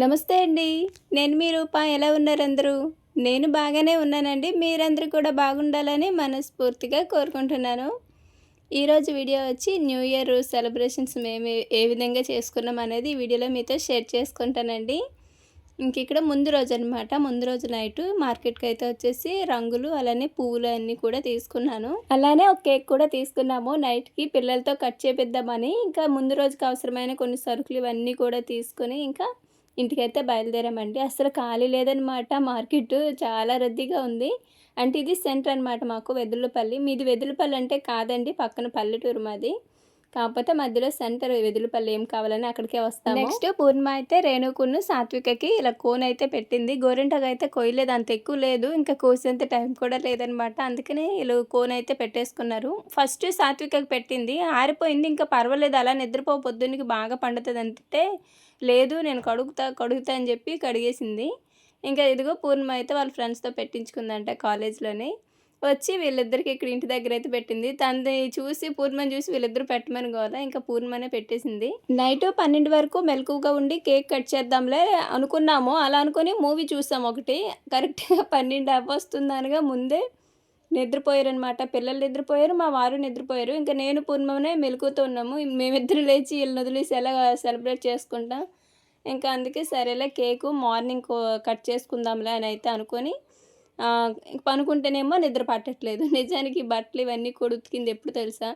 నమస్తే అండి. నేను మీ రూప. ఎలా ఉన్నారు అందరూ? నేను బాగానే ఉన్నానండి. మీరందరూ కూడా బాగుండాలని మనస్ఫూర్తిగా కోరుకుంటున్నాను. ఈరోజు వీడియో వచ్చి న్యూ ఇయర్ సెలబ్రేషన్స్ మేము ఏ విధంగా చేసుకున్నాం అనేది వీడియోలో మీతో షేర్ చేసుకుంటానండి. ఇంక ఇక్కడ ముందు రోజు అనమాట ముందు రోజు నైట్ మార్కెట్కి అయితే వచ్చేసి రంగులు అలానే పువ్వులు అన్నీ కూడా తీసుకున్నాను. అలానే ఒక కేక్ కూడా తీసుకున్నాము. నైట్కి పిల్లలతో కట్ చేపిద్దామని. ఇంకా ముందు రోజుకి అవసరమైన కొన్ని సరుకులు ఇవన్నీ కూడా తీసుకొని ఇంకా ఇంటికైతే బయలుదేరామండి. అసలు ఖాళీ లేదనమాట మార్కెట్ చాలా రద్దీగా ఉంది. అంటే ఇది సెంటర్ అనమాట మాకు వెదులపల్లి. మీది వెదులపల్లి అంటే కాదండి పక్కన పల్లెటూరు మాది. కాకపోతే మధ్యలో సెంటర్ వెదులపల్లి ఏం కావాలని అక్కడికే వస్తాం నెక్స్ట్ పూర్ణిమ అయితే రేణుకును సాత్వికకి ఇలా కోన్ అయితే పెట్టింది. గోరింటగా అయితే కోయలేదు అంత ఎక్కువ లేదు. ఇంకా కోసేంత టైం కూడా లేదనమాట అందుకనే వీళ్ళు కోన్ అయితే పెట్టేసుకున్నారు. ఫస్ట్ సాత్వికకి పెట్టింది. ఆరిపోయింది ఇంకా పర్వాలేదు. అలా నిద్రపో పొద్దున్నకి బాగా పండుతుంది అంటే లేదు నేను కడుగుతా కడుగుతా అని చెప్పి కడిగేసింది. ఇంకా ఇదిగో పూర్ణిమ అయితే వాళ్ళ ఫ్రెండ్స్తో పెట్టించుకుందంట కాలేజ్లోనే. వచ్చి వీళ్ళిద్దరికి ఇక్కడ ఇంటి దగ్గర అయితే పెట్టింది. తనది చూసి పూర్ణమని చూసి వీళ్ళిద్దరు పెట్టమని గోదా ఇంకా పూర్ణిమనే పెట్టేసింది. నైట్ పన్నెండు వరకు మెలకుగా ఉండి కేక్ కట్ చేద్దాంలే అనుకున్నాము. అలా అనుకుని మూవీ చూసాం ఒకటి. కరెక్ట్గా పన్నెండు వస్తుంది అనగా ముందే నిద్రపోయారనమాట పిల్లలు నిద్రపోయారు మా వారు నిద్రపోయారు. ఇంకా నేను పూర్ణమనే మెలుకుతూ ఉన్నాము. మేమిద్దరు లేచి వీళ్ళని వదిలేసి ఎలా సెలబ్రేట్ చేసుకుంటాం? ఇంకా అందుకే సరేలే కేకు మార్నింగ్ కట్ చేసుకుందాంలే అని అయితే అనుకొని పనుకుంటేనేమో నిద్ర పట్టట్లేదు. నిజానికి బట్టలు ఇవన్నీ కొడుతుకింది ఎప్పుడు తెలుసా?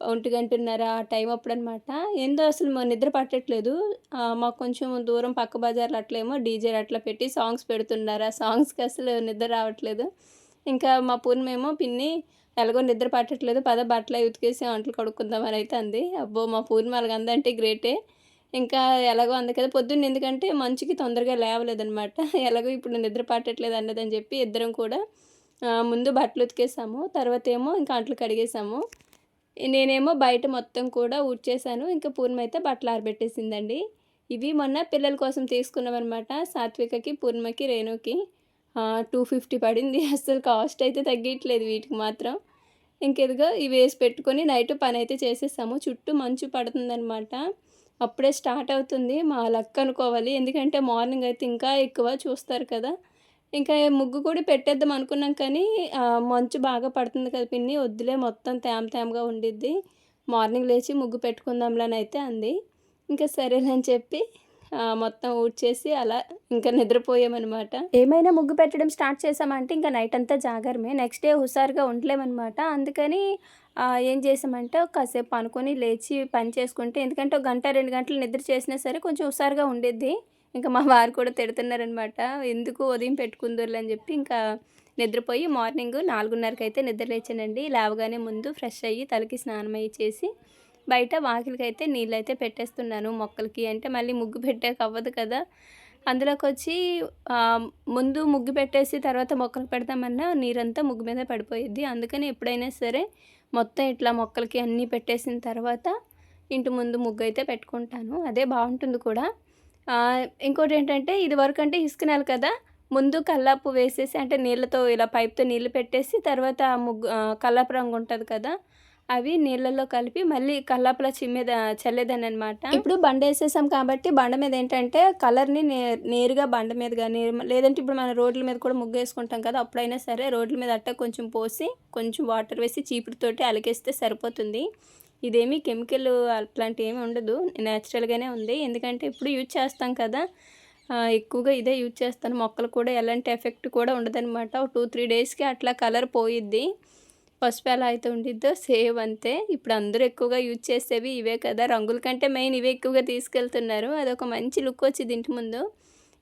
ఒంటి గంటన్నర ఆ టైం అప్పుడు అనమాట ఏందో అసలు మా నిద్ర పట్టట్లేదు. మాకు కొంచెం దూరం పక్క బజార్లు అట్లేమో డీజే అట్లా పెట్టి సాంగ్స్ పెడుతున్నారు. ఆ సాంగ్స్కి అసలు నిద్ర రావట్లేదు. ఇంకా మా పూర్ణమేమో పిన్ని ఎలాగో నిద్ర పట్టట్లేదు పద బట్టలు ఉతికేసి వంటలు కడుక్కుందామని అయితే అంది. అబ్బో మా పూర్ణిమ అలాగందంటే గ్రేటే. ఇంకా ఎలాగో అంది కదా పొద్దున్న ఎందుకంటే మంచుకి తొందరగా లేవలేదనమాట ఎలాగో ఇప్పుడు నిద్ర పట్టట్లేదు అన్నదని చెప్పి ఇద్దరం కూడా ముందు బట్టలు ఉతికేసాము తర్వాత ఏమో ఇంకా అంట్లు కడిగేసాము. నేనేమో బయట మొత్తం కూడా ఊడ్చేసాను ఇంకా పూర్ణిమ అయితే బట్టలు ఆరబెట్టేసిందండి. ఇవి మొన్న పిల్లల కోసం తీసుకున్నామన్నమాట సాత్వికకి పూర్ణిమకి రేణుకి. టూ ఫిఫ్టీ పడింది. అసలు కాస్ట్ అయితే తగ్గట్లేదు వీటికి మాత్రం. ఇంకెదిగో ఇవి వేసి పెట్టుకొని నైట్ పని అయితే చేసేసాము. చుట్టూ మంచు పడుతుందనమాట అప్పుడే స్టార్ట్ అవుతుంది. మా లక్ అనుకోవాలి. ఎందుకంటే మార్నింగ్ అయితే ఇంకా ఎక్కువ చూస్తారు కదా. ఇంకా ముగ్గు కూడా పెట్టేద్దాం అనుకున్నాం కానీ మంచు బాగా పడుతుంది కదా పిన్ని. వద్దులే మొత్తం తేమ తేమగా ఉండిద్ది. మార్నింగ్ లేచి ముగ్గు పెట్టుకుందాంలని అయితే అంది. ఇంకా సరేనని చెప్పి మొత్తం ఊడ్చేసి అలా ఇంకా నిద్రపోయామన్నమాట. ఏమైనా ముగ్గు పెట్టడం స్టార్ట్ చేసామంటే ఇంకా నైట్ అంతా జాగరమే. నెక్స్ట్ డే హుషారుగా ఉండలేమన్నమాట. అందుకని ఏం చేసామంటే కాసేపు అనుకొని లేచి పని చేసుకుంటే ఎందుకంటే ఒక గంట రెండు గంటలు నిద్ర చేసినా సరే కొంచెం హుషారుగా ఉండేది ఇంకా మా వారు కూడా తిడుతున్నారనమాట ఎందుకు ఉదయం పెట్టుకుందరు అని చెప్పి ఇంకా నిద్రపోయి మార్నింగ్ నాలుగున్నరకి అయితే నిద్ర లేచానండి. లేవగానే ముందు ఫ్రెష్ అయ్యి తలకి స్నానం అయ్యి చేసి బయట వాకిలికి అయితే పెట్టేస్తున్నాను మొక్కలకి. అంటే మళ్ళీ ముగ్గు పెట్టాక అవ్వదు కదా. అందులోకి వచ్చి ముందు ముగ్గు పెట్టేసి తర్వాత మొక్కలు పెడతామన్నా నీరంతా ముగ్గు మీద పడిపోయిద్ది. అందుకని ఎప్పుడైనా సరే మొత్తం ఇట్లా మొక్కలకి అన్నీ పెట్టేసిన తర్వాత ఇంటి ముందు ముగ్గు అయితే పెట్టుకుంటాను. అదే బాగుంటుంది కూడా. ఇంకోటి ఏంటంటే ఇది వరకు అంటే ఇసుక కదా. ముందు కల్లాపు వేసేసి అంటే నీళ్ళతో ఇలా పైప్తో నీళ్ళు పెట్టేసి తర్వాత ముగ్గు కల్లాపు రంగు ఉంటుంది కదా. అవి నీళ్ళల్లో కలిపి మళ్ళీ కల్లాపుల చిమ్మేద చల్లేదని అనమాట ఇప్పుడు బండ వేసేసాం కాబట్టి బండ మీద ఏంటంటే కలర్ని నే నేరుగా బండ మీద కానీ లేదంటే ఇప్పుడు మన రోడ్ల మీద కూడా ముగ్గు వేసుకుంటాం కదా అప్పుడైనా సరే రోడ్ల మీద అట్ట కొంచెం పోసి కొంచెం వాటర్ వేసి చీపురుతోటి అలకేస్తే సరిపోతుంది. ఇదేమి కెమికల్ అట్లాంటి ఏమి ఉండదు న్యాచురల్గానే ఉంది. ఎందుకంటే ఇప్పుడు యూజ్ చేస్తాం కదా ఎక్కువగా ఇదే యూజ్ చేస్తాను. మొక్కలు కూడా ఎలాంటి ఎఫెక్ట్ కూడా ఉండదనమాట టూ త్రీ డేస్కి అట్లా కలర్ పోయిద్ది. పసుపు ఎలా అయితే ఉండిద్దో? సేవ్ అంతే. ఇప్పుడు అందరూ ఎక్కువగా యూజ్ చేసేవి ఇవే కదా. రంగుల కంటే మెయిన్ ఇవే ఎక్కువగా తీసుకెళ్తున్నారు. అదొక మంచి లుక్ వచ్చింది ఇంటి ముందు.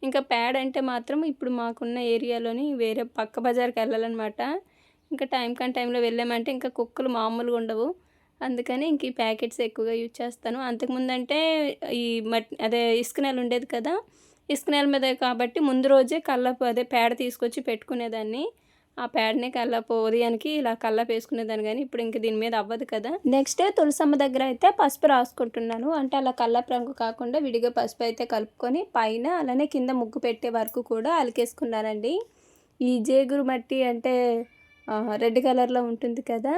ఇంకా ప్యాడ్ అంటే మాత్రం ఇప్పుడు మాకున్న ఏరియాలోని వేరే పక్క బజార్కి వెళ్ళాలన్నమాట. ఇంకా టైం కానీ టైంలో వెళ్ళామంటే ఇంకా కుక్కలు మామూలుగా ఉండవు. అందుకని ఇంక ఈ ప్యాకెట్స్ ఎక్కువగా యూజ్ చేస్తాను. అంతకుముందు అంటే ఈ మట్ అదే ఇసుక నెల ఉండేది కదా. ఇసుక నెల మీద కాబట్టి ముందు రోజే కళ్ళపు అదే పేడ తీసుకొచ్చి పెట్టుకునేదాన్ని. ఆ పేడనే కల్లాపు ఉదయానికి ఇలా కల్లాపు వేసుకునేదాన్ని కానీ ఇప్పుడు ఇంక దీని మీద అవ్వదు కదా. నెక్స్ట్ తులసమ్మ దగ్గర అయితే పసుపు రాసుకుంటున్నాను. అంటే అలా కల్లాపు రంగు కాకుండా విడిగా పసుపు అయితే కలుపుకొని పైన అలానే కింద ముగ్గు పెట్టే వరకు కూడా అలికేసుకున్నానండి. ఈ జేగురు మట్టి అంటే రెడ్ కలర్లో ఉంటుంది కదా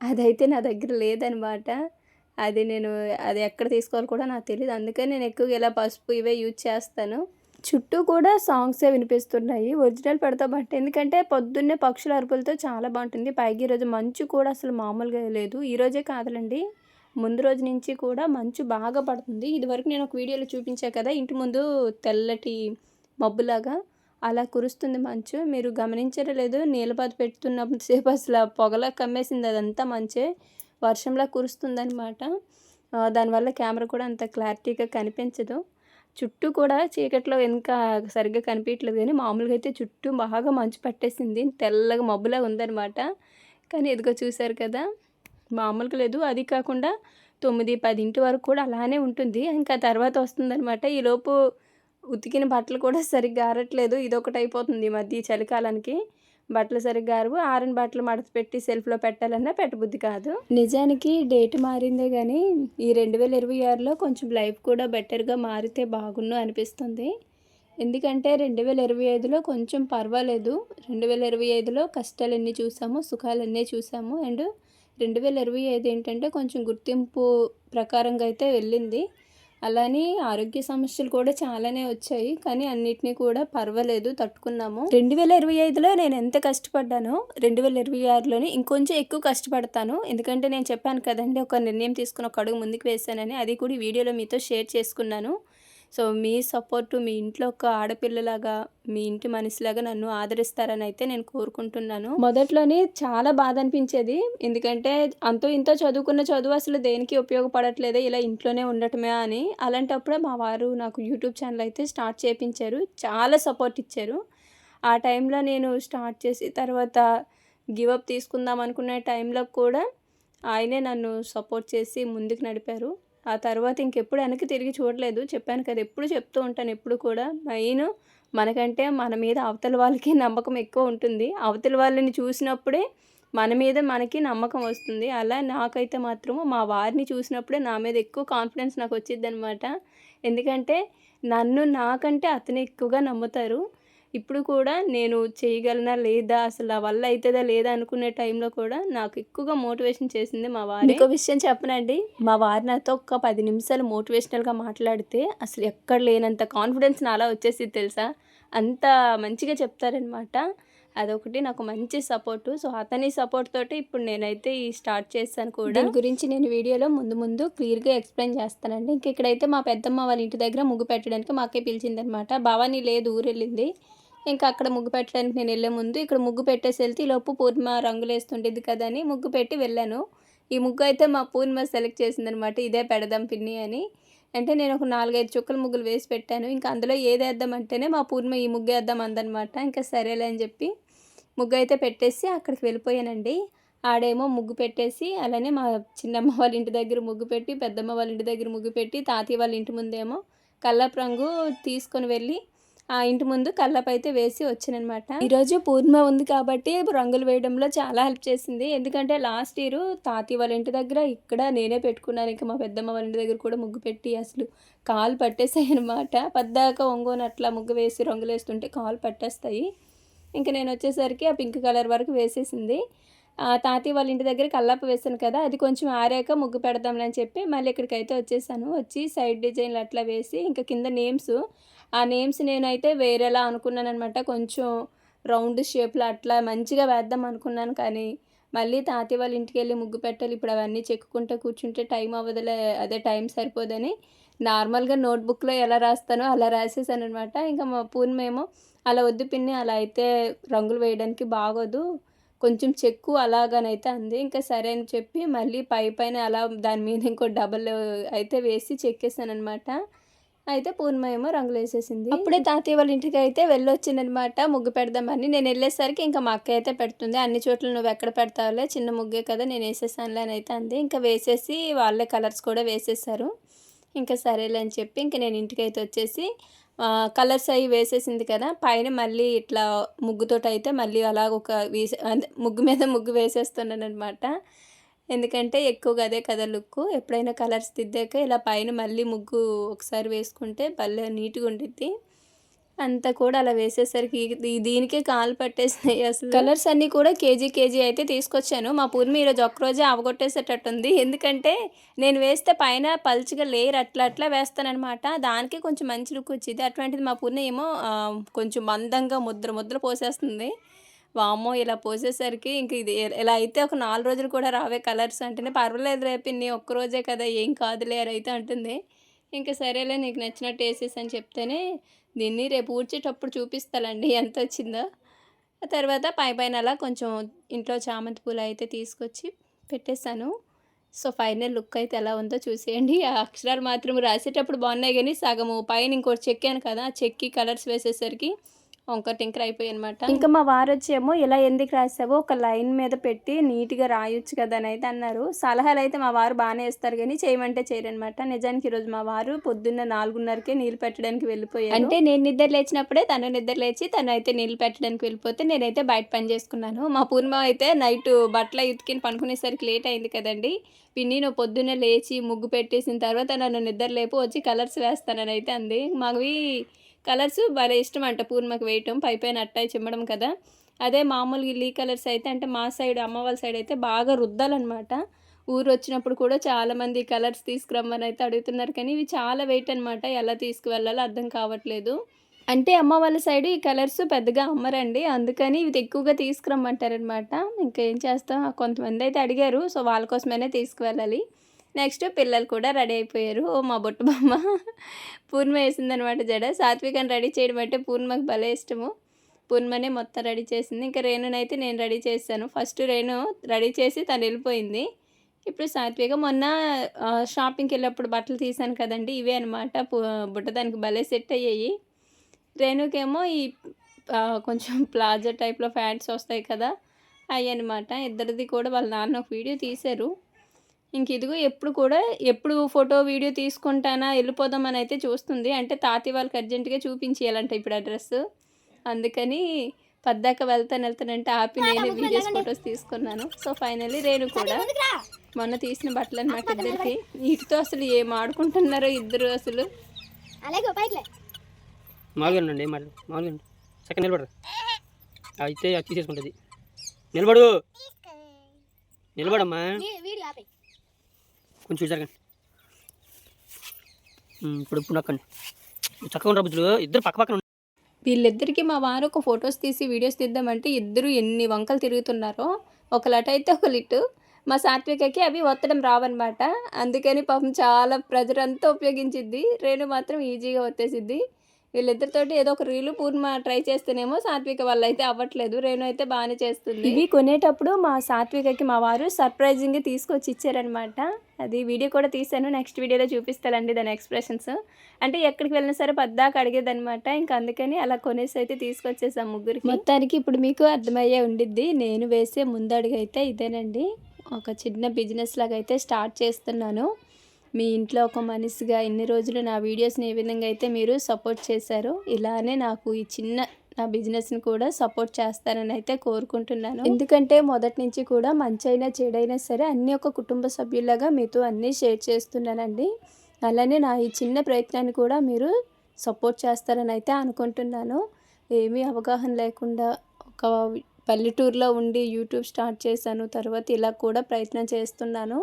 అదైతే నా దగ్గర లేదనమాట. అది నేను అది ఎక్కడ తీసుకోవాలి కూడా నాకు తెలియదు అందుకని నేను ఎక్కువగా ఇలా పసుపు ఇవే యూజ్ చేస్తాను. చుట్టూ కూడా సాంగ్సే వినిపిస్తున్నాయి. ఒరిజినల్ పెడతా బట్ ఎందుకంటే పొద్దున్నే పక్షుల అరుపులతో చాలా బాగుంటుంది. పైగా ఈరోజు మంచు కూడా అసలు మామూలుగా లేదు. ఈరోజే కాదులండి. ముందు రోజు నుంచి కూడా మంచు బాగా పడుతుంది. ఇదివరకు నేను ఒక వీడియోలో చూపించా కదా ఇంటి ముందు తెల్లటి మబ్బులాగా అలా కురుస్తుంది మంచు. మీరు గమనించడం లేదు. నీళ్ళపాత పెడుతున్నసేపు అసలు పొగలా కమ్మేసింది. అదంతా మంచే. వర్షంలా కురుస్తుందనమాట దానివల్ల కెమెరా కూడా అంత క్లారిటీగా కనిపించదు. చుట్టూ కూడా చీకట్లో ఇంకా సరిగ్గా కనిపించట్లేదు కానీ మామూలుగా అయితే చుట్టూ బాగా మంచు పట్టేసింది. తెల్లగా మబ్బులా ఉందనమాట కానీ ఎదుగో చూశారు కదా మామూలుగా లేదు. అది కాకుండా తొమ్మిది పదింటి వరకు కూడా అలానే ఉంటుంది. ఇంకా తర్వాత వస్తుందనమాట ఈలోపు ఉతికిన బట్టలు కూడా సరిగ్గా ఆరట్లేదు. ఇదొకటి అయిపోతుంది ఈ మధ్య చలికాలానికి. బట్టలు సరిగ్గా ఆరవు ఆరిన బట్టలు మడత పెట్టి సెల్ఫ్లో పెట్టాలన్నా పెట్టబుద్ధి కాదు. నిజానికి డేట్ మారిందే కానీ ఈ రెండు వేల ఇరవై ఆరులో కొంచెం లైఫ్ కూడా బెటర్గా మారితే బాగున్ను అనిపిస్తుంది. ఎందుకంటే రెండు వేల ఇరవై ఐదులో కొంచెం పర్వాలేదు. రెండు వేల ఇరవై ఐదులో కష్టాలు ఎన్ని చూసాము సుఖాలన్నీ చూసాము. అండ్ రెండు వేల ఇరవై ఐదు ఏంటంటే కొంచెం గుర్తింపు ప్రకారంగా అయితే వెళ్ళింది. అలానే ఆరోగ్య సమస్యలు కూడా చాలానే వచ్చాయి. కానీ అన్నిటినీ కూడా పర్వాలేదు తట్టుకున్నాము. రెండు వేల ఇరవై ఐదులో నేను ఎంత కష్టపడ్డానో రెండు వేల ఇరవై ఆరులోనే ఇంకొంచెం ఎక్కువ కష్టపడతాను. ఎందుకంటే నేను చెప్పాను కదండి ఒక నిర్ణయం తీసుకుని ఒక అడుగు ముందుకు వేసానని అది కూడా వీడియోలో మీతో షేర్ చేసుకున్నాను. సో మీ సపోర్టు మీ ఇంట్లో ఒక ఆడపిల్లలాగా మీ ఇంటి మనిషిలాగా నన్ను ఆదరిస్తారని అయితే నేను కోరుకుంటున్నాను. మొదట్లోనే చాలా బాధ అనిపించేది ఎందుకంటే అంతో ఇంతో చదువుకున్న చదువు అసలు దేనికి ఉపయోగపడట్లేదే ఇలా ఇంట్లోనే ఉండటమే అని. అలాంటప్పుడే మా వారు నాకు యూట్యూబ్ ఛానల్ అయితే స్టార్ట్ చేయించారు చాలా సపోర్ట్ ఇచ్చారు. ఆ టైంలో నేను స్టార్ట్ చేసి తర్వాత గివప్ తీసుకుందాం అనుకునే టైంలో కూడా ఆయనే నన్ను సపోర్ట్ చేసి ముందుకు నడిపారు. ఆ తర్వాత ఇంకెప్పుడు వెనక్కి తిరిగి చూడలేదు. చెప్పాను కదా ఎప్పుడు చెప్తూ ఉంటాను ఎప్పుడు కూడా. మెయిన్ మనకంటే మన మీద అవతల వాళ్ళకి నమ్మకం ఎక్కువ ఉంటుంది. అవతల వాళ్ళని చూసినప్పుడే మన మీద మనకి నమ్మకం వస్తుంది. అలా నాకైతే మాత్రము మా వారిని చూసినప్పుడే నా మీద ఎక్కువ కాన్ఫిడెన్స్ నాకు వచ్చింది అనమాట ఎందుకంటే నన్ను నాకంటే అతను ఎక్కువగా నమ్ముతారు. ఇప్పుడు కూడా నేను చేయగలనా లేదా? అసలు ఆ వల్ల అవుతుందా లేదా అనుకునే టైంలో కూడా నాకు ఎక్కువగా మోటివేషన్ చేసింది మా వారు. ఇంకో విషయం చెప్పనండి. మా వారు నాతో ఒక పది నిమిషాలు మోటివేషనల్గా మాట్లాడితే అసలు ఎక్కడ లేనంత కాన్ఫిడెన్స్ నాలా వచ్చేసి తెలుసా? అంత మంచిగా చెప్తారనమాట. అదొకటి. నాకు మంచి సపోర్టు. సో అతని సపోర్ట్ తోటి ఇప్పుడు నేనైతే ఈ స్టార్ట్ చేస్తాను కూడా. దీని గురించి నేను వీడియోలో ముందు ముందు క్లియర్గా ఎక్స్ప్లెయిన్ చేస్తానండి. ఇంక ఇక్కడైతే మా పెద్దమ్మ వాళ్ళ ఇంటి దగ్గర ముగ్గు పెట్టడానికి మాకే పిలిచిందనమాట. భవానీ లేదు ఊరు వెళ్ళింది ఇంకా అక్కడ ముగ్గు పెట్టడానికి నేను వెళ్ళే ముందు ఇక్కడ ముగ్గు పెట్టేసి వెళ్తే లోపు పూర్ణిమ రంగులు వేస్తుండేది కదా అని ముగ్గు పెట్టి వెళ్ళాను. ఈ ముగ్గు అయితే మా పూర్ణిమ సెలెక్ట్ చేసిందనమాట ఇదే పెడదాం పిన్ని అని. అంటే నేను ఒక నాలుగైదు చుక్కల ముగ్గులు వేసి పెట్టాను. ఇంకా అందులో ఏది వేద్దామంటేనే మా పూర్ణిమ ఈ ముగ్గు వేద్దాం అందనమాట. ఇంకా సరేలే అని చెప్పి ముగ్గు అయితే పెట్టేసి అక్కడికి వెళ్ళిపోయానండి. ఆడేమో ముగ్గు పెట్టేసి అలానే మా చిన్నమ్మ వాళ్ళ ఇంటి దగ్గర ముగ్గు పెట్టి పెద్దమ్మ వాళ్ళ ఇంటి దగ్గర ముగ్గు పెట్టి తాతయ్య వాళ్ళ ఇంటి ముందేమో కల్లపు రంగు తీసుకొని వెళ్ళి ఆ ఇంటి ముందు కళ్ళపైతే అయితే వేసి వచ్చానమాట ఈరోజు పూర్ణిమ ఉంది కాబట్టి రంగులు వేయడంలో చాలా హెల్ప్ చేసింది. ఎందుకంటే లాస్ట్ ఇయర్ తాతయ్య వాళ్ళ ఇంటి దగ్గర ఇక్కడ నేనే పెట్టుకున్నాను. ఇంకా మా పెద్దమ్మ వాళ్ళ ఇంటి దగ్గర కూడా ముగ్గు పెట్టి అసలు కాలు పట్టేసాయి అనమాట పద్దాక ఒంగోని అట్లా ముగ్గు వేసి రంగులు వేస్తుంటే కాలు పట్టేస్తాయి. ఇంకా నేను వచ్చేసరికి ఆ పింక్ కలర్ వరకు వేసేసింది. తాతయ్య వాళ్ళ ఇంటి దగ్గర కల్లాపు వేసాను కదా అది కొంచెం ఆరాక ముగ్గు పెడదామని చెప్పి మళ్ళీ ఇక్కడికి అయితే వచ్చేసాను. వచ్చి సైడ్ డిజైన్లు అట్లా వేసి ఇంకా కింద నేమ్స్ ఆ నేమ్స్ నేనైతే వేరేలా అనుకున్నాను అనమాట కొంచెం రౌండ్ షేప్లో అట్లా మంచిగా వేద్దాం అనుకున్నాను కానీ మళ్ళీ తాతయ్య వాళ్ళ ఇంటికి వెళ్ళి ముగ్గు పెట్టాలి ఇప్పుడు అవన్నీ చెక్కుకుంటూ కూర్చుంటే టైం అవ్వదులే అదే టైం సరిపోదని నార్మల్గా నోట్బుక్లో ఎలా రాస్తానో అలా రాసేసాను అనమాట ఇంకా మా పూర్ణమేమో అలా వద్దు పిన్ని అలా అయితే రంగులు వేయడానికి బాగోదు కొంచెం చెక్కు అలాగనైతే అంది. ఇంకా సరే అని చెప్పి మళ్ళీ పై పైన అలా దాని మీద ఇంకో డబల్ అయితే వేసి చెక్కేసాను అనమాట అయితే పూర్ణిమ ఏమో రంగులు వేసేసింది. అప్పుడే తాతయ్య వాళ్ళ ఇంటికి అయితే వెళ్ళొచ్చిందనమాట ముగ్గు పెడదామని. నేను వెళ్ళేసరికి ఇంకా మా అక్క అయితే పెడుతుంది. అన్ని చోట్ల నువ్వు ఎక్కడ పెడతావులే చిన్న ముగ్గే కదా నేను వేసేసానులే అని అయితే అంది. ఇంకా వేసేసి వాళ్ళే కలర్స్ కూడా వేసేసారు. ఇంకా సరేలే అని చెప్పి ఇంకా నేను ఇంటికి అయితే వచ్చేసి కలర్స్ అవి వేసేసింది కదా పైన మళ్ళీ ఇట్లా ముగ్గుతోటి అయితే మళ్ళీ అలాగ ఒక వేసే ముగ్గు మీద ముగ్గు వేసేస్తున్నాను అనమాట ఎందుకంటే ఎక్కువగా అదే కదా లుక్ ఎప్పుడైనా కలర్స్ దిద్దాక ఇలా పైన మళ్ళీ ముగ్గు ఒకసారి వేసుకుంటే భలే నీట్గా ఉండిద్ది. అంతా కూడా అలా వేసేసరికి దీనికే కాలు పట్టేసినాయి అసలు. కలర్స్ అన్నీ కూడా కేజీ కేజీ అయితే తీసుకొచ్చాను. మా పూర్మి ఈరోజు ఒక్కరోజే అవగొట్టేసేటట్టుంది. ఎందుకంటే నేను వేస్తే పైన పల్చగా లేయర్ అట్లా అట్లా వేస్తానమాట దానికి కొంచెం మంచి లుక్ వచ్చింది. అటువంటిది మా పూర్ణ ఏమో కొంచెం మందంగా ముద్ర ముద్ర పోసేస్తుంది. వామ్మో ఇలా పోసేసరికి ఇంక ఇది ఇలా అయితే ఒక నాలుగు రోజులు కూడా రావే కలర్స్ అంటేనే పర్వాలేదు రేపు నీ ఒక్కరోజే కదా ఏం కాదులే అని అయితే అంటుంది. ఇంకా సరేలే నీకు నచ్చినట్టు వేసేసి అని చెప్తేనే దీన్ని రేపు ఊడ్చేటప్పుడు చూపిస్తానండి ఎంత వచ్చిందో. ఆ తర్వాత పై పైన అలా కొంచెం ఇంట్లో చామంతి పూలు అయితే తీసుకొచ్చి పెట్టేశాను. సో ఫైనల్ లుక్ అయితే ఎలా ఉందో చూసేయండి. ఆ అక్షరాలు మాత్రం రాసేటప్పుడు బాగున్నాయి కానీ సగము పైన ఇంకోటి చెక్కాను కదా ఆ చెక్కి కలర్స్ వేసేసరికి వంక టింకర్ అయిపోయి అనమాట ఇంకా మా వారు వచ్చేమో ఇలా ఎందుకు రాసావో ఒక లైన్ మీద పెట్టి నీట్గా రాయొచ్చు కదా అని అయితే అన్నారు. సలహాలు అయితే మా వారు బాగానే ఇస్తారు కానీ చేయమంటే చేయరనమాట. నిజానికి ఈరోజు మా వారు పొద్దున్న నాలుగున్నరకే నీళ్ళు పెట్టడానికి వెళ్ళిపోయారు. అంటే నేను నిద్ర లేచినప్పుడే తను నిద్ర లేచి తను అయితే నీళ్ళు పెట్టడానికి వెళ్ళిపోతే నేనైతే బయట పని చేసుకున్నాను. మా పూర్ణ అయితే నైట్ బట్టలు ఉతికిని పనుకునేసరికి లేట్ అయింది కదండి. పిన్ని నువ్వు పొద్దున్నే లేచి ముగ్గు పెట్టేసిన తర్వాత నన్ను నిద్ర లేపు వచ్చి కలర్స్ వేస్తానని అయితే అంది. మావి కలర్స్ భలే ఇష్టం అంట పూర్ణమకి వేయటం పై పైన అట్టాయి చిమ్మడం కదా. అదే మామూలుగా ఇల్లీ కలర్స్ అయితే అంటే మా సైడ్ అమ్మ వాళ్ళ సైడ్ అయితే బాగా రుద్దాలన్నమాట. ఊరు వచ్చినప్పుడు కూడా చాలామంది కలర్స్ తీసుకురమ్మని అయితే అడుగుతున్నారు. కానీ ఇవి చాలా వెయిట్ అనమాట ఎలా తీసుకువెళ్ళాలో అర్థం కావట్లేదు. అంటే అమ్మ వాళ్ళ సైడ్ ఈ కలర్స్ పెద్దగా అమ్మరండి. అందుకని ఇవి ఎక్కువగా తీసుకురమ్మంటారనమాట ఇంకా ఏం చేస్తాం? కొంతమంది అయితే అడిగారు. సో వాళ్ళ కోసమైనా తీసుకువెళ్ళాలి. నెక్స్ట్ పిల్లలు కూడా రెడీ అయిపోయారు. ఓ మా బొట్టు బొమ్మ. పూర్ణ వేసిందనమాట జడ. సాత్వికని రెడీ చేయడం అంటే పూర్ణమకు భలే ఇష్టము. పూర్ణమనే మొత్తం రెడీ చేసింది. ఇంకా రేణునైతే నేను రెడీ చేశాను ఫస్ట్ రేణు రెడీ చేసి తను వెళ్ళిపోయింది. ఇప్పుడు సాత్విక మొన్న షాపింగ్కి వెళ్ళినప్పుడు బట్టలు తీసాను కదండి. ఇవే అనమాట. బుట్ట దానికి భలే సెట్ అయ్యాయి. రేణుకేమో ఈ కొంచెం ప్లాజో టైప్లో ఫ్యాంట్స్ వస్తాయి కదా. అవి అనమాట ఇద్దరిది కూడా వాళ్ళ నాన్న ఒక వీడియో తీశారు. ఇంక ఇదిగో ఎప్పుడు కూడా ఎప్పుడు ఫోటో వీడియో తీసుకుంటానా వెళ్ళిపోదామని అయితే చూస్తుంది. అంటే తాతయ్య వాళ్ళకి అర్జెంటుగా చూపించేయాలంట ఇప్పుడు అడ్రస్ అందుకని పద్దాక వెళ్తాను వెళ్తానంటే ఆపి నేను వీడియోస్ ఫొటోస్ తీసుకున్నాను. సో ఫైనల్లీ రేణు కూడా మొన్న తీసిన బట్టలు అనమాట ఇద్దరికి వీటితో అసలు ఏం ఆడుకుంటున్నారో ఇద్దరు అసలు. ఉండు చక్కగా నిలబడరు అయితే అది తీసేసుకుంటుంది. నిలబడు. నిలబడమ్మా. కొంచెం జరగండి. ఇప్పుడు ఇప్పుడు నక్కండి. చక్కగా ఉండరు బుద్ధులు ఇద్దరు పక్క పక్కన వీళ్ళిద్దరికి మా వారు ఒక ఫొటోస్ తీసి వీడియోస్ తీద్దామంటే ఇద్దరు ఎన్ని వంకలు తిరుగుతున్నారో ఒక లట అయితే ఒక లిట్ మా సాత్వికకి అవి ఒత్తడం రావన్నమాట. అందుకని పాపం చాలా ప్రెజర్ అంతా ఉపయోగించిద్ది. రేణు మాత్రం ఈజీగా ఒత్తేసిద్ది. వీళ్ళిద్దరితోటి ఏదో ఒక రీలు పూర్ణ ట్రై చేస్తేనేమో సాత్విక వల్ల అయితే అవ్వట్లేదు. రేణు అయితే బాగానే చేస్తుంది. ఇవి కొనేటప్పుడు మా సాత్వికకి మా వారు సర్ప్రైజింగ్గా తీసుకొచ్చి ఇచ్చారనమాట అది వీడియో కూడా తీసాను నెక్స్ట్ వీడియోలో చూపిస్తానండి దాని ఎక్స్ప్రెషన్స్. అంటే ఎక్కడికి వెళ్ళినా సరే పద్దాక అడిగేదనమాట ఇంకా అందుకని అలా కొనేసి అయితే తీసుకొచ్చేసాం ముగ్గురికి. మొత్తానికి ఇప్పుడు మీకు అర్థమయ్యే ఉండిద్ది. నేను వేసే ముందడుగు అయితే ఇదేనండి. ఒక చిన్న బిజినెస్ లాగా అయితే స్టార్ట్ చేస్తున్నాను. మీ ఇంట్లో ఒక మనిషిగా ఇన్ని రోజులు నా వీడియోస్ని ఏ విధంగా అయితే మీరు సపోర్ట్ చేశారో ఇలానే నాకు ఈ చిన్న నా బిజినెస్ని కూడా సపోర్ట్ చేస్తారని అయితే కోరుకుంటున్నాను. ఎందుకంటే మొదటి నుంచి కూడా మంచైనా చెడైనా సరే అన్ని ఒక కుటుంబ సభ్యులాగా మీతో అన్నీ షేర్ చేస్తున్నానండి. అలానే నా ఈ చిన్న ప్రయత్నాన్ని కూడా మీరు సపోర్ట్ చేస్తారని అయితే అనుకుంటున్నాను. ఏమీ అవగాహన లేకుండా ఒక పల్లెటూరులో ఉండి యూట్యూబ్ స్టార్ట్ చేశాను. తర్వాత ఇలా కూడా ప్రయత్నం చేస్తున్నాను.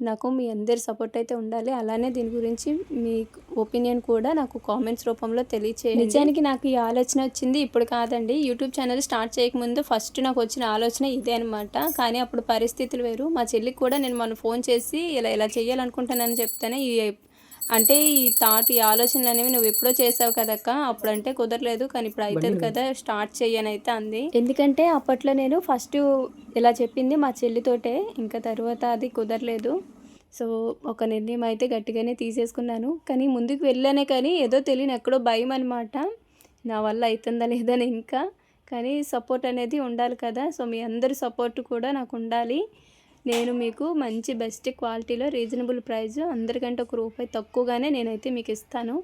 నాకు మీ అందరి సపోర్ట్ అయితే ఉండాలి. అలానే దీని గురించి మీ ఒపీనియన్ కూడా నాకు కామెంట్స్ రూపంలో తెలియచేయండి. నిజానికి నాకు ఈ ఆలోచన వచ్చింది. ఇప్పుడు కాదండి. యూట్యూబ్ ఛానల్ స్టార్ట్ చేయకముందు ఫస్ట్ నాకు వచ్చిన ఆలోచన ఇదే అనమాట కానీ అప్పుడు పరిస్థితులు వేరు. మా చెల్లికి కూడా నేను మొన్న ఫోన్ చేసి ఇలా ఇలా చేయాలనుకుంటానని చెప్తానే ఈ అంటే ఈ థాట్ ఈ ఆలోచనలు అనేవి నువ్వు ఎప్పుడో చేసావు కదక్క? అప్పుడు అంటే కుదరలేదు కానీ ఇప్పుడు అవుతుంది కదా స్టార్ట్ చెయ్యని అయితే అంది. ఎందుకంటే అప్పట్లో నేను ఫస్ట్ ఇలా చెప్పింది మా చెల్లితోటే ఇంకా తర్వాత అది కుదరలేదు. సో ఒక నిర్ణయం అయితే గట్టిగానే తీసేసుకున్నాను. కానీ ముందుకు వెళ్ళానే కానీ ఏదో తెలియని ఎక్కడో భయం అనమాట నా వల్ల అవుతుందా లేదని ఇంకా. కానీ సపోర్ట్ అనేది ఉండాలి కదా సో మీ అందరి సపోర్ట్ కూడా నాకు ఉండాలి. నేను మీకు మంచి బెస్ట్ క్వాలిటీలో రీజనబుల్ ప్రైస్ అందరికంటే ఒక రూపాయి తక్కువగానే నేనైతే మీకు ఇస్తాను.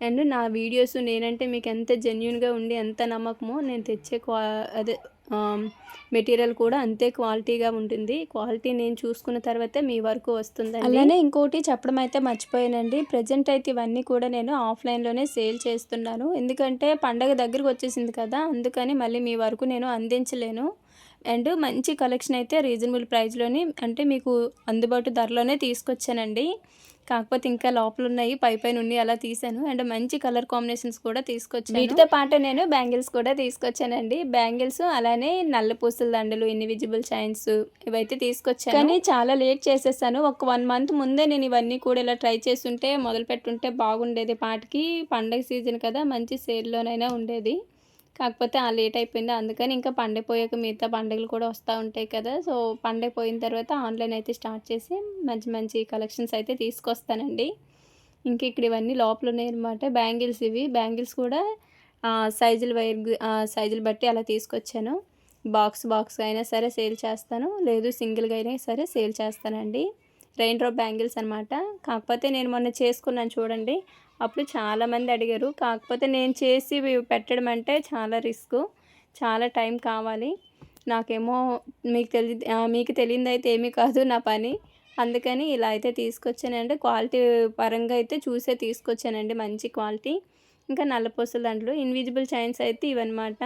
అండ్ నా వీడియోస్ నేనంటే మీకు ఎంత జెన్యున్గా ఉండి ఎంత నమ్మకమో నేను తెచ్చే క్వా అదే మెటీరియల్ కూడా అంతే క్వాలిటీగా ఉంటుంది. క్వాలిటీ నేను చూసుకున్న తర్వాతే మీ వరకు వస్తుంది అలానే ఇంకోటి చెప్పడం అయితే మర్చిపోయానండి. ప్రజెంట్ అయితే ఇవన్నీ కూడా నేను ఆఫ్లైన్లోనే సేల్ చేస్తున్నాను. ఎందుకంటే పండగ దగ్గరకు వచ్చేసింది కదా అందుకని మళ్ళీ మీ వరకు నేను అందించలేను. అండ్ మంచి కలెక్షన్ అయితే రీజనబుల్ ప్రైస్లోని అంటే మీకు అందుబాటు ధరలోనే తీసుకొచ్చానండి. కాకపోతే ఇంకా లోపల ఉన్నాయి పై పైన ఉన్నాయి అలా తీసాను అండ్ మంచి కలర్ కాంబినేషన్స్ కూడా తీసుకొచ్చాను. వీటితో పాటు నేను బ్యాంగిల్స్ కూడా తీసుకొచ్చానండి. బ్యాంగిల్స్ అలానే నల్ల పూసల దండలు ఇన్విజిబుల్ చైన్స్ ఇవైతే తీసుకొచ్చాను. కానీ చాలా లేట్ చేసేసాను. ఒక వన్ మంత్ ముందే నేను ఇవన్నీ కూడా ఇలా ట్రై చేస్తుంటే మొదలు పెట్టుంటే బాగుండేది. పాటికి పండగ సీజన్ కదా మంచి సేల్లోనైనా ఉండేది. కాకపోతే ఆ లేట్ అయిపోయింది. అందుకని ఇంకా పండగ పోయాక మిగతా పండుగలు కూడా వస్తూ ఉంటాయి కదా. సో పండగ పోయిన తర్వాత ఆన్లైన్ అయితే స్టార్ట్ చేసి మంచి మంచి కలెక్షన్స్ అయితే తీసుకొస్తానండి. ఇంకా ఇక్కడ ఇవన్నీ లోపల ఉన్నాయి అనమాట బ్యాంగిల్స్ ఇవి. బ్యాంగిల్స్ కూడా సైజులు వైర్ సైజులు బట్టి అలా తీసుకొచ్చాను. బాక్స్ బాక్స్ అయినా సరే సేల్ చేస్తాను. లేదు సింగిల్గా అయినా సరే సేల్ చేస్తానండి. రెయిన్ డ్రాప్ బ్యాంగిల్స్ అనమాట కాకపోతే నేను మొన్న చేసుకున్నాను చూడండి. అప్పుడు చాలామంది అడిగారు. కాకపోతే నేను చేసి పెట్టడం అంటే చాలా రిస్క్. చాలా టైం కావాలి. నాకేమో మీకు తెలి మీకు తెలియదు అయితే ఏమీ కాదు నా పని. అందుకని ఇలా అయితే తీసుకొచ్చానంటే క్వాలిటీ పరంగా అయితే చూసే తీసుకొచ్చానండి. మంచి క్వాలిటీ. ఇంకా నల్లపూసల దాంట్లో ఇన్విజిబుల్ చైన్స్ అయితే ఇవన్నమాట.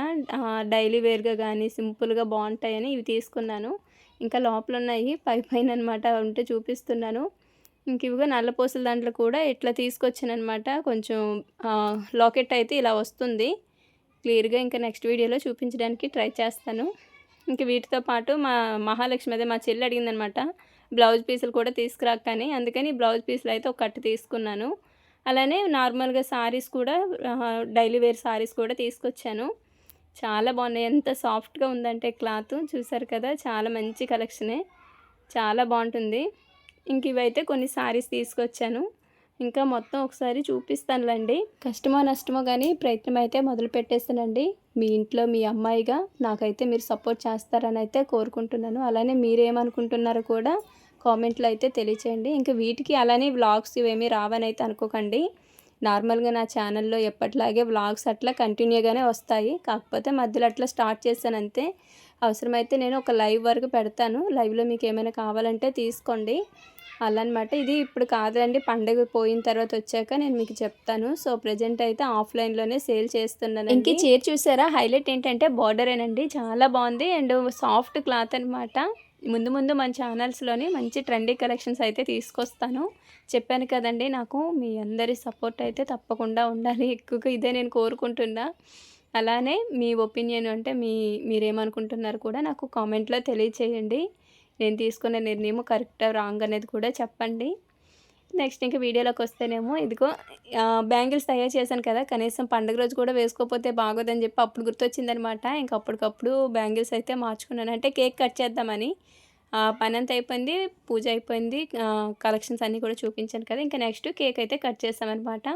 డైలీ వేర్గా కానీ సింపుల్గా బాగుంటాయని ఇవి తీసుకున్నాను. ఇంకా లోపల ఉన్నాయి పై పైన అనమాట ఉంటే చూపిస్తున్నాను. ఇంక ఇవిగా నల్లపూసల దాంట్లో కూడా ఇట్లా తీసుకొచ్చాను అనమాట కొంచెం లాకెట్ అయితే ఇలా వస్తుంది. క్లియర్గా ఇంకా నెక్స్ట్ వీడియోలో చూపించడానికి ట్రై చేస్తాను. ఇంక వీటితో పాటు మా మహాలక్ష్మి అదే మా చెల్లి అడిగిందనమాట బ్లౌజ్ పీసులు కూడా తీసుకురాకని. అందుకని బ్లౌజ్ పీసులు అయితే ఒక తీసుకున్నాను. అలానే నార్మల్గా సారీస్ కూడా డైలీ వేర్ సారీస్ కూడా తీసుకొచ్చాను. చాలా బాగున్నాయి. ఎంత సాఫ్ట్గా ఉందంటే క్లాత్. చూసారు కదా చాలా మంచి కలెక్షనే. చాలా బాగుంటుంది. ఇంక ఇవైతే కొన్ని సారీస్ తీసుకొచ్చాను. ఇంకా మొత్తం ఒకసారి చూపిస్తానులేండి. కష్టమో నష్టమో కానీ ప్రయత్నం అయితే మొదలు పెట్టేస్తానండి. మీ ఇంట్లో మీ అమ్మాయిగా నాకైతే మీరు సపోర్ట్ చేస్తారని అయితే కోరుకుంటున్నాను. అలానే మీరేమనుకుంటున్నారో కూడా కామెంట్లో అయితే తెలియచేయండి. ఇంకా వీటికి అలానే వ్లాగ్స్ ఇవేమీ రావని అయితే అనుకోకండి. నార్మల్గా నా ఛానల్లో ఎప్పటిలాగే వ్లాగ్స్ అట్లా కంటిన్యూగానే వస్తాయి. కాకపోతే మధ్యలో అట్లా స్టార్ట్ చేశాను అంతే అవసరమైతే నేను ఒక లైవ్ వరకు పెడతాను. లైవ్లో మీకు ఏమైనా కావాలంటే తీసుకోండి. అలా అనమాట ఇది ఇప్పుడు కాదండి పండగ పోయిన తర్వాత వచ్చాక నేను మీకు చెప్తాను. సో ప్రజెంట్ అయితే ఆఫ్లైన్లోనే సేల్ చేస్తున్నాను ఇంక చీర చూసారా? హైలైట్ ఏంటంటే బార్డరేనండి. చాలా బాగుంది. అండ్ సాఫ్ట్ క్లాత్ అనమాట ముందు ముందు మన ఛానల్స్లోని మంచి ట్రెండీ కలెక్షన్స్ అయితే తీసుకొస్తాను. చెప్పాను కదండి నాకు మీ అందరి సపోర్ట్ అయితే తప్పకుండా ఉండాలి. ఎక్కువగా ఇదే నేను కోరుకుంటున్నా. అలానే మీ ఒపీనియన్ అంటే మీ మీరేమనుకుంటున్నారు కూడా నాకు కామెంట్లో తెలియచేయండి. నేను తీసుకున్న నిర్ణయం కరెక్ట్ రాంగ్ అనేది కూడా చెప్పండి. నెక్స్ట్ ఇంకా వీడియోలోకి వస్తేనేమో ఇదిగో బ్యాంగిల్స్ తయారు చేశాను కదా కనీసం పండుగ రోజు కూడా వేసుకోకపోతే బాగోదని చెప్పి అప్పుడు గుర్తొచ్చిందనమాట ఇంక అప్పటికప్పుడు బ్యాంగిల్స్ అయితే మార్చుకున్నాను. అంటే కేక్ కట్ చేద్దామని. పని అంతా అయిపోయింది పూజ అయిపోయింది కలెక్షన్స్ అన్నీ కూడా చూపించాను కదా ఇంకా నెక్స్ట్ కేక్ అయితే కట్ చేస్తామన్నమాట.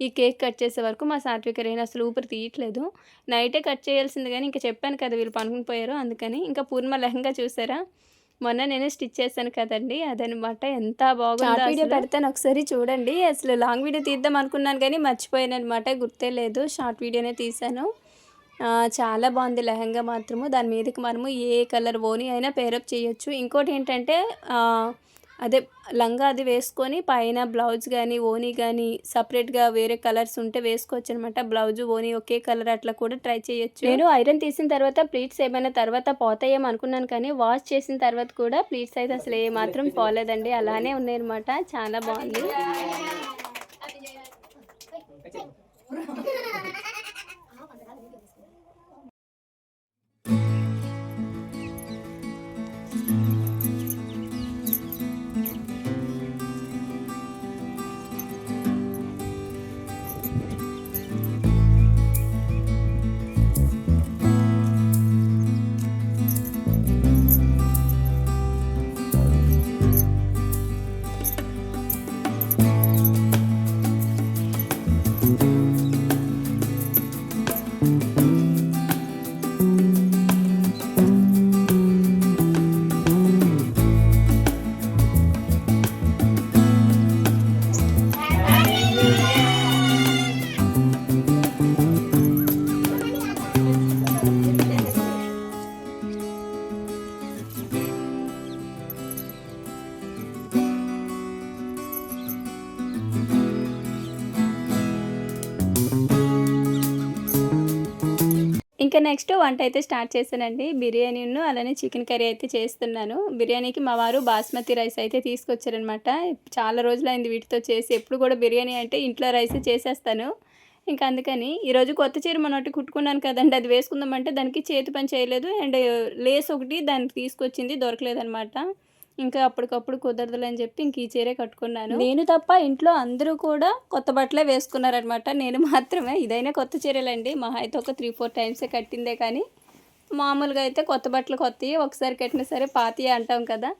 ఈ కేక్ కట్ చేసే వరకు మా సాత్విక రేణు అసలు ఊపిరి తీయట్లేదు. నైటే కట్ చేయాల్సింది కానీ ఇంకా చెప్పాను కదా వీళ్ళు పనుకుని పోయారు అందుకని. ఇంకా పూర్ణ లెహంగా చూసారా? మొన్న నేను స్టిచ్ చేశాను కదండి అదనమాట. ఎంత బాగుంది వీడియో పెడతాను ఒకసారి చూడండి. అసలు లాంగ్ వీడియో తీద్దాం అనుకున్నాను కానీ మర్చిపోయాను అనమాట గుర్తే లేదు. షార్ట్ వీడియోనే తీశాను. చాలా బాగుంది లెహంగా మాత్రము. దాని మీదకి మనము ఏ కలర్ ఓని అయినా పేరప్ చేయొచ్చు. ఇంకోటి ఏంటంటే అదే లంగా అది వేసుకొని పైన బ్లౌజ్ కానీ ఓనీ కానీ సపరేట్గా వేరే కలర్స్ ఉంటే వేసుకోవచ్చు అనమాట బ్లౌజ్ ఓనీ ఒకే కలర్ అట్లా కూడా ట్రై చేయొచ్చు. నేను ఐరన్ తీసిన తర్వాత ప్లీట్స్ ఏమైనా తర్వాత పోతాయేమో అనుకున్నాను కానీ వాష్ చేసిన తర్వాత కూడా ప్లీట్స్ అయితే అసలు ఏ మాత్రం పోలేదండి. అలానే ఉన్నాయి అనమాట చాలా బాగుంది. వంట అయితే స్టార్ట్ చేశానండి. బిర్యానీను అలానే చికెన్ కర్రీ అయితే చేస్తున్నాను. బిర్యానీకి మా వారు బాస్మతి రైస్ అయితే తీసుకొచ్చారనమాట చాలా రోజులైంది వీటితో చేసి ఎప్పుడు కూడా బిర్యానీ అంటే ఇంట్లో రైస్ చేసేస్తాను. ఇంకా అందుకని ఈరోజు కొత్త చీర మొన్నటి కుట్టుకున్నాను కదండి. అది వేసుకుందామంటే దానికి చేతి పని చేయలేదు. అండ్ లేస్ ఒకటి దానికి తీసుకొచ్చింది. దొరకలేదనమాట ఇంకా అప్పటికప్పుడు కుదరదులే అని చెప్పి ఇంక ఈ చీరే కట్టుకున్నాను. నేను తప్ప ఇంట్లో అందరూ కూడా కొత్త బట్టలే వేసుకున్నారనమాట నేను మాత్రమే. ఇదైనా కొత్త చీరలండి. మా అయితే ఒక త్రీ ఫోర్ టైమ్సే కట్టిందే కానీ మామూలుగా అయితే కొత్త బట్టలు కొత్తవి ఒకసారి కట్టినా సరే పాతయే అంటాం కదా.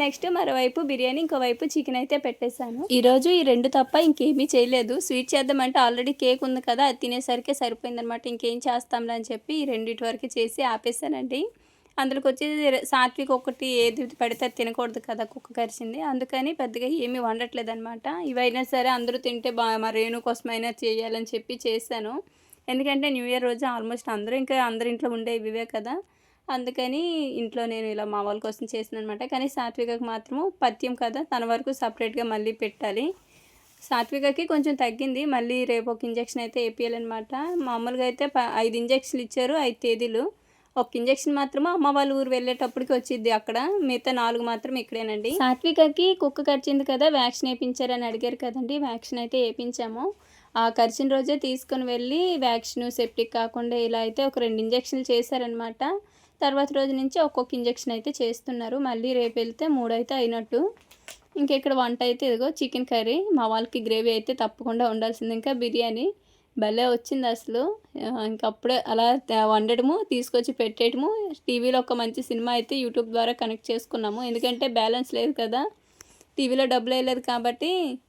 నెక్స్ట్ మరోవైపు బిర్యానీ ఇంకోవైపు చికెన్ అయితే పెట్టేశాను. ఈరోజు ఈ రెండు తప్ప ఇంకేమీ చేయలేదు. స్వీట్ చేద్దామంటే ఆల్రెడీ కేక్ ఉంది కదా అది తినేసరికి సరిపోయిందనమాట ఇంకేం చేస్తాంలే అని చెప్పి ఈ రెండింటి వరకు చేసి ఆపేసానండి అందులోకి వచ్చి సాత్విక్ ఒకటి ఏది పడితే అది తినకూడదు కదా కుక్క కరిచింది. అందుకని పెద్దగా ఏమీ వండట్లేదు అనమాట ఇవైనా సరే అందరూ తింటే బా మా రేణు కోసమైనా చేయాలని చెప్పి చేశాను. ఎందుకంటే న్యూ ఇయర్ రోజు ఆల్మోస్ట్ అందరూ ఇంకా అందరి ఇంట్లో ఉండే ఇవే కదా. అందుకని ఇంట్లో నేను ఇలా మా వాళ్ళ కోసం చేసిన అనమాట కానీ సాత్వికకు మాత్రము పత్యం కదా తన వరకు సపరేట్గా మళ్ళీ పెట్టాలి. సాత్వికకి కొంచెం తగ్గింది మళ్ళీ రేపు ఒక ఇంజక్షన్ అయితే వేపియాలన్నమాట. మామూలుగా అయితే ప- ఐదు ఇంజక్షన్లు ఇచ్చారు ఐదు తేదీలు. ఒక ఇంజక్షన్ మాత్రమే? అమ్మ వాళ్ళ ఊరు వెళ్ళేటప్పటికి వచ్చింది అక్కడ. మిగతా నాలుగు మాత్రం ఇక్కడేనండి. సాత్వికకి కుక్క కరిచింది కదా వ్యాక్సిన్ వేయించారని అడిగారు కదండి. వ్యాక్సిన్ అయితే వేయించాము ఆ కరిచిన రోజే తీసుకొని వెళ్ళి వ్యాక్సిన్ సెప్టిక్ కాకుండా ఇలా అయితే ఒక రెండు ఇంజక్షన్లు చేశారనమాట తర్వాత రోజు నుంచి ఒక్కొక్క ఇంజక్షన్ అయితే చేస్తున్నారు. మళ్ళీ రేపు వెళ్తే మూడు అయితే అయినట్టు. ఇంకెక్కడ వంట అయితే ఇదిగో చికెన్ కర్రీ. మా వాళ్ళకి గ్రేవీ అయితే తప్పకుండా ఉండాల్సింది. ఇంకా బిర్యానీ. భలే వచ్చింది అసలు. ఆ, ఇంక అప్పుడే అలా వండడము తీసుకొచ్చి పెట్టేయడము టీవీలో ఒక మంచి సినిమా అయితే యూట్యూబ్ ద్వారా కనెక్ట్ చేసుకున్నాము. ఎందుకంటే బ్యాలెన్స్ లేదు కదా. టీవీలో డబ్బులు వేయలేదు కాబట్టి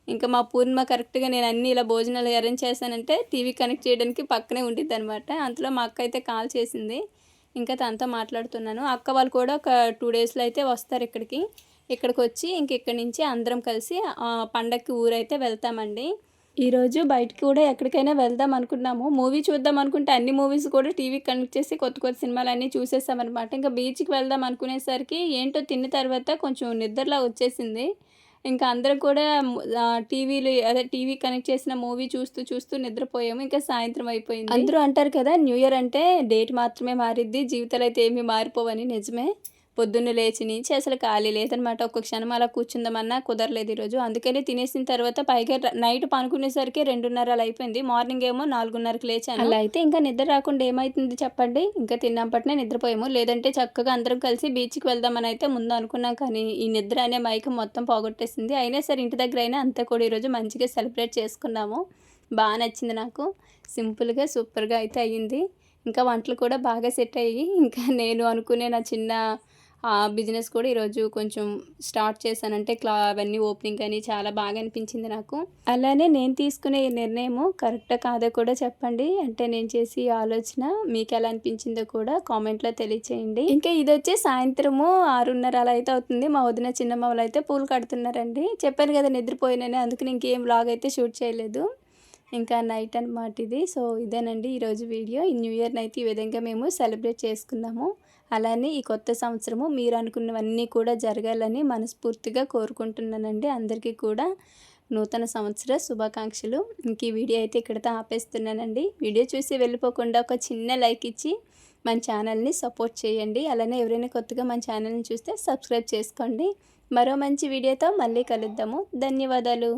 ఇంకా మా పూర్ణిమ కరెక్ట్గా నేను అన్ని ఇలా భోజనాలు అరేంజ్ చేశానంటే టీవీ కనెక్ట్ చేయడానికి పక్కనే ఉండిద్ది అనమాట అంతలో మా అక్క అయితే కాల్ చేసింది. ఇంకా తనతో మాట్లాడుతున్నాను. అక్క వాళ్ళు కూడా ఒక టూ డేస్లో అయితే వస్తారు ఇక్కడికి. ఇక్కడికి వచ్చి ఇంక ఇక్కడి నుంచి అందరం కలిసి పండక్కి ఊరైతే వెళ్తామండి. ఈరోజు బయటకి కూడా ఎక్కడికైనా వెళ్దాం అనుకున్నాము. మూవీ చూద్దాం అనుకుంటే అన్ని మూవీస్ కూడా టీవీ కనెక్ట్ చేసి కొత్త కొత్త సినిమాలు అన్నీ చూసేసామన్నమాట. ఇంకా బీచ్కి వెళ్దాం అనుకునేసరికి ఏంటో తిన్న తర్వాత కొంచెం నిద్రలా వచ్చేసింది. ఇంకా అందరం కూడా టీవీలు అదే టీవీ కనెక్ట్ చేసిన మూవీ చూస్తూ చూస్తూ నిద్రపోయాము. ఇంకా సాయంత్రం అయిపోయింది. అందరూ అంటారు కదా న్యూ ఇయర్ అంటే డేట్ మాత్రమే మారిద్ది జీవితాలు అయితే ఏమీ మారిపోవని. నిజమే. పొద్దున్న లేచి నుంచి అసలు ఖాళీ లేదనమాట ఒక్క క్షణం అలా కూర్చుందామన్నా కుదరలేదు ఈరోజు. అందుకని తినేసిన తర్వాత పైగా నైట్ పనుకునేసరికి రెండున్నర అలా అయిపోయింది. మార్నింగ్ ఏమో నాలుగున్నరకి లేచాను. అలా అయితే ఇంకా నిద్ర రాకుండా ఏమైతుంది చెప్పండి? ఇంకా తిన్నప్పటినే నిద్రపోయాము. లేదంటే చక్కగా అందరం కలిసి బీచ్కి వెళ్దామని అయితే ముందు అనుకున్నాం. కానీ ఈ నిద్ర అనే మైకం మొత్తం పోగొట్టేసింది. అయినా సరే ఇంటి దగ్గర అయినా అంతా కూడా ఈరోజు మంచిగా సెలబ్రేట్ చేసుకున్నాము. బాగా నచ్చింది నాకు. సింపుల్గా సూపర్గా అయితే అయ్యింది. ఇంకా వంటలు కూడా బాగా సెట్ అయ్యి ఇంకా నేను అనుకునే నా చిన్న ఆ బిజినెస్ కూడా ఈరోజు కొంచెం స్టార్ట్ చేశానంటే క్లా అవన్నీ ఓపెనింగ్ అని చాలా బాగా అనిపించింది నాకు. అలానే నేను తీసుకునే ఈ నిర్ణయము కరెక్టా కాదో కూడా చెప్పండి. అంటే నేను చేసి ఆలోచన మీకు ఎలా అనిపించిందో కూడా కామెంట్లో తెలియచేయండి. ఇంకా ఇది వచ్చి సాయంత్రము ఆరున్నర అలా అయితే అవుతుంది. మా వదిన చిన్నమ్మ వాళ్ళు అయితే పూలు కడుతున్నారండి. చెప్పాను కదా నిద్రపోయినని అందుకని ఇంకేం బ్లాగ్ అయితే షూట్ చేయలేదు. ఇంకా నైట్ అనమాట ఇది. సో ఇదేనండి ఈరోజు వీడియో. ఈ న్యూ ఇయర్ని అయితే ఈ విధంగా మేము సెలబ్రేట్ చేసుకున్నాము అలానే ఈ కొత్త సంవత్సరము మీరు అనుకున్నవన్నీ కూడా జరగాలని మనస్ఫూర్తిగా కోరుకుంటున్నానండి. అందరికీ కూడా నూతన సంవత్సర శుభాకాంక్షలు. ఇంక ఈ వీడియో అయితే ఇక్కడితో ఆపేస్తున్నానండి. వీడియో చూసి వెళ్ళిపోకుండా ఒక చిన్న లైక్ ఇచ్చి మన ఛానల్ని సపోర్ట్ చేయండి. అలానే ఎవరైనా కొత్తగా మన ఛానల్ని చూస్తే సబ్స్క్రైబ్ చేసుకోండి. మరో మంచి వీడియోతో మళ్ళీ కలుద్దాము. ధన్యవాదాలు.